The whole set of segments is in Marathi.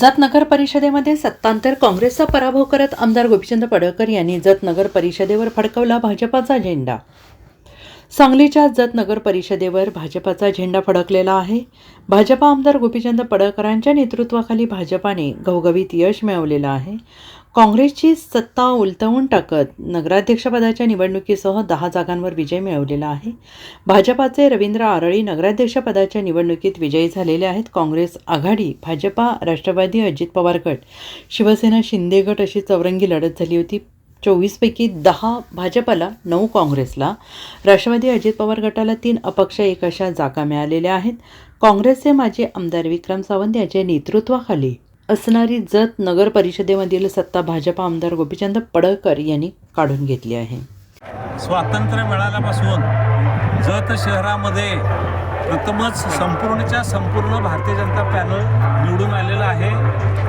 जत नगर परिषदेमध्ये सत्तांतर काँग्रेसचा पराभव करत आमदार गोपीचंद पडळकर यांनी जत नगर परिषदेवर फडकवला भाजपाचा झेंडा. सांगलीच्या जत नगर परिषदेवर भाजपाचा झेंडा फडकलेला आहे. भाजपा आमदार गोपीचंद पडळकरांच्या नेतृत्वाखाली भाजपाने घवघवीत यश मिळवलेलं आहे. काँग्रेसची सत्ता उलटवून टाकत नगराध्यक्षपदाच्या निवडणुकीसह दहा जागांवर विजय मिळवलेला आहे. भाजपाचे रवींद्र आरळी नगराध्यक्षपदाच्या निवडणुकीत विजयी झालेले आहेत. काँग्रेस आघाडी भाजपा राष्ट्रवादी अजित पवार गट शिवसेना शिंदे गट अशी चौरंगी लढत झाली होती. चोवीसपैकी दहा भाजपाला नऊ काँग्रेसला. राष्ट्रवादी अजित पवार गटाला तीन अपक्ष एक अशा जागा मिळालेल्या आहेत. काँग्रेसचे माजी आमदार विक्रम सावंत यांच्या नेतृत्वाखाली असणारी जत नगर परिषदेमधील सत्ता भाजपा आमदार गोपीचंद पडळकर यांनी काढून घेतली आहे. स्वातंत्र्य मिळाल्यापासून जत शहरामध्ये प्रथमच संपूर्णच्या संपूर्ण भारतीय जनता पॅनल निवडून आलेलं आहे.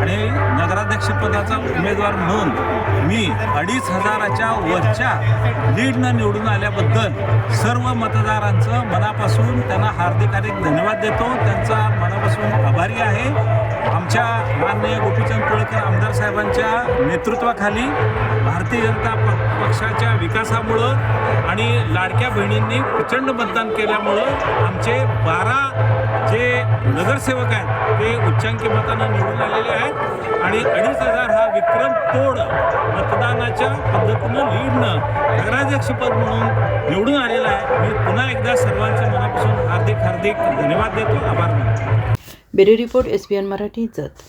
आणि नगराध्यक्षपदाचा उमेदवार म्हणून मी अडीच हजाराच्या वरच्या लीडनं निवडून आल्याबद्दल सर्व मतदारांचं मनापासून त्यांना हार्दिक हार्दिक धन्यवाद देतो. त्यांचा मनापासून आभारी आहे. माननीय गोपीचंद पडळकर आमदार साहेबांच्या नेतृत्वाखाली भारतीय जनता प पक्षाच्या विकासामुळं आणि लाडक्या बहिणींनी प्रचंड मतदान केल्यामुळं आमचे बारा जे नगरसेवक आहेत ते उच्चांकी मतानं निवडून आलेले आहेत आणि अडीच हजार हा विक्रम तोड मतदानाच्या पद्धतीनं लीडनं नगराध्यक्षपद म्हणून निवडून आलेला आहे. मी पुन्हा एकदा सर्वांच्या मनापासून हार्दिक हार्दिक धन्यवाद देतो. आभार मानतो. Bureau report S P N Marathi Jath.